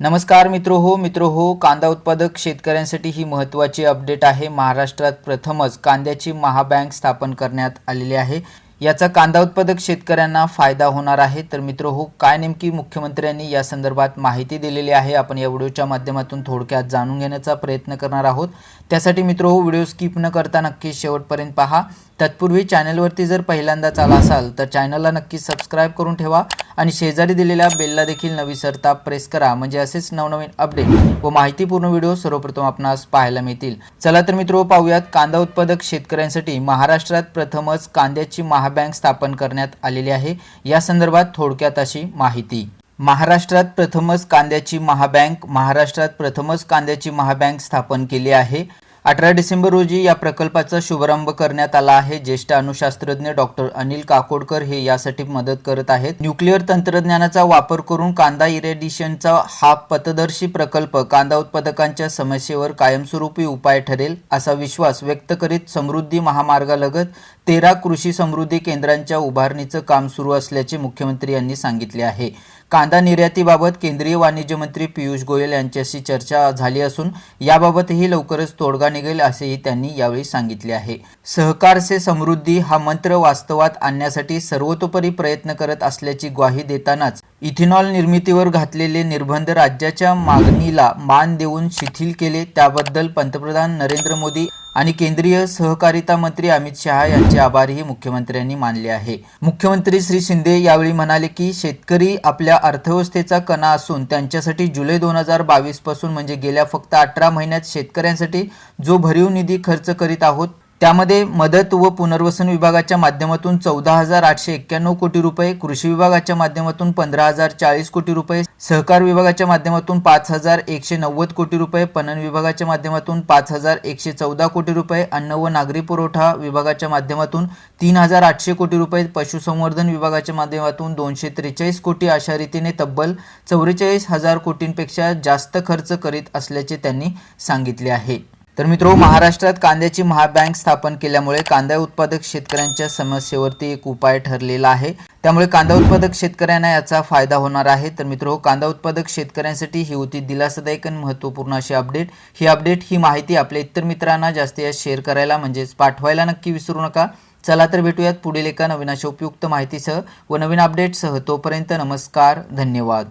नमस्कार मित्र हो मित्र हो कांदा उत्पादक शेतकऱ्यांसाठी ही महत्त्वाची अपडेट आहे. महाराष्ट्रात प्रथमच कांद्याची महाबँक स्थापन करण्यात आलेली आहे. याचा कांदा उत्पादक शेतकऱ्यांना फायदा होणार आहे. तर मित्र हो काय नेमकी मुख्यमंत्र्यांनी या संदर्भात माहिती दिलेली आहे? आपण या व्हिडिओच्या माध्यमातून थोडक्यात जाणून घेण्याचा प्रयत्न करणार आहोत. त्यासाठी मित्र हो व्हिडिओ स्किप न करता नक्की शेवटपर्यंत पहा. तत्पूर्वी चॅनलवरती जर पहिल्यांदाच आला असाल तर चॅनलला नक्की सबस्क्राईब करून ठेवा आणि शेजारी दिलेल्या बेलला देखील नवी सरता प्रेस करा. म्हणजे असेच नवनवीन अपडेट व माहितीपूर्ण व्हिडिओ सर्वप्रथम आपणास पाहायला मिळतील. चला तर मित्र हो, पाहूयात. कांदा उत्पादक शेतकऱ्यांसाठी महाराष्ट्रात प्रथमच कांद्याची महा महाबँक स्थापन करण्यात आलेली आहे. या संदर्भात थोडक्यात अशी माहिती. महाराष्ट्रात प्रथमच कांद्याची महाबँक महाराष्ट्रात प्रथमच कांद्याची महाबँक स्थापन केली आहे. अठरा डिसेंबर रोजी या प्रकल्पाचा शुभारंभ करण्यात आला आहे. ज्येष्ठ अणुशास्त्रज्ञ डॉक्टर अनिल काकोडकर हे यासाठी मदत करत आहेत. न्यूक्लिअर तंत्रज्ञानाचा वापर करून कांदा इरेडिशनचा हा पथदर्शी प्रकल्प कांदा उत्पादकांच्या समस्येवर कायमस्वरूपी उपाय ठरेल असा विश्वास व्यक्त करीत समृद्धी महामार्गालगत तेरा कृषी समृद्धी केंद्रांच्या उभारणीचं काम सुरू असल्याचे मुख्यमंत्री यांनी सांगितले आहे. कांदा निर्यातीबाबत केंद्रीय वाणिज्य मंत्री पियुष गोयल यांच्याशी चर्चा झाली असून याबाबतही लवकरच तोडगा निघेल असेही त्यांनी यावेळी सांगितले आहे. सहकार से समृद्धी हा मंत्र वास्तवात आणण्यासाठी सर्वतोपरी प्रयत्न करत असल्याची ग्वाही देतानाच इथेनॉल निर्मितीवर घातलेले निर्बंध राज्याच्या मागणीला मान देऊन शिथिल केले. त्याबद्दल पंतप्रधान नरेंद्र मोदी आणि केंद्रीय सहकारिता मंत्री अमित शहा यांचे आभारही मुख्यमंत्र्यांनी मानले आहे. मुख्यमंत्री श्री शिंदे यावेळी म्हणाले की शेतकरी आपल्या अर्थव्यवस्थेचा कणा असून त्यांच्यासाठी जुलै दोन हजार बावीसपासून म्हणजे गेल्या फक्त अठरा महिन्यात शेतकऱ्यांसाठी जो भरीव निधी खर्च करीत आहोत त्यामध्ये मदत व पुनर्वसन विभागाच्या माध्यमातून चौदा हजार आठशे एक्क्याण्णव कोटी रुपये कृषी विभागाच्या माध्यमातून पंधरा हजार चाळीस कोटी रुपये सहकार विभागाच्या माध्यमातून पाच हजार एकशे नव्वद कोटी रुपये पणन विभागाच्या माध्यमातून पाच हजार एकशे चौदा कोटी रुपये अन्न व नागरी पुरवठा विभागाच्या माध्यमातून तीन हजार आठशे कोटी रुपये पशुसंवर्धन विभागाच्या माध्यमातून दोनशे त्रेचाळीस कोटी अशा रीतीने तब्बल चौवेचाळीस हजार कोटींपेक्षा जास्त खर्च करीत असल्याचे त्यांनी सांगितले आहे. तर मित्रो महाराष्ट्रात कांद्याची महाबँक स्थापन केल्यामुळे कांदा उत्पादक शेतकऱ्यांच्या समस्येवरती एक उपाय ठरलेला आहे. त्यामुळे कांदा उत्पादक शेतकऱ्यांना याचा फायदा होणार आहे. तर मित्रो कांदा उत्पादक शेतकऱ्यांसाठी ही होती दिलासादायक आणि महत्त्वपूर्ण अशी अपडेट. ही अपडेट ही माहिती आपल्या इतर मित्रांना जास्तीत या शेअर करायला म्हणजेच पाठवायला नक्की विसरू नका. चला तर भेटूयात पुढील एका नवीन अशा उपयुक्त माहितीसह व नवीन अपडेटसह. तोपर्यंत नमस्कार धन्यवाद.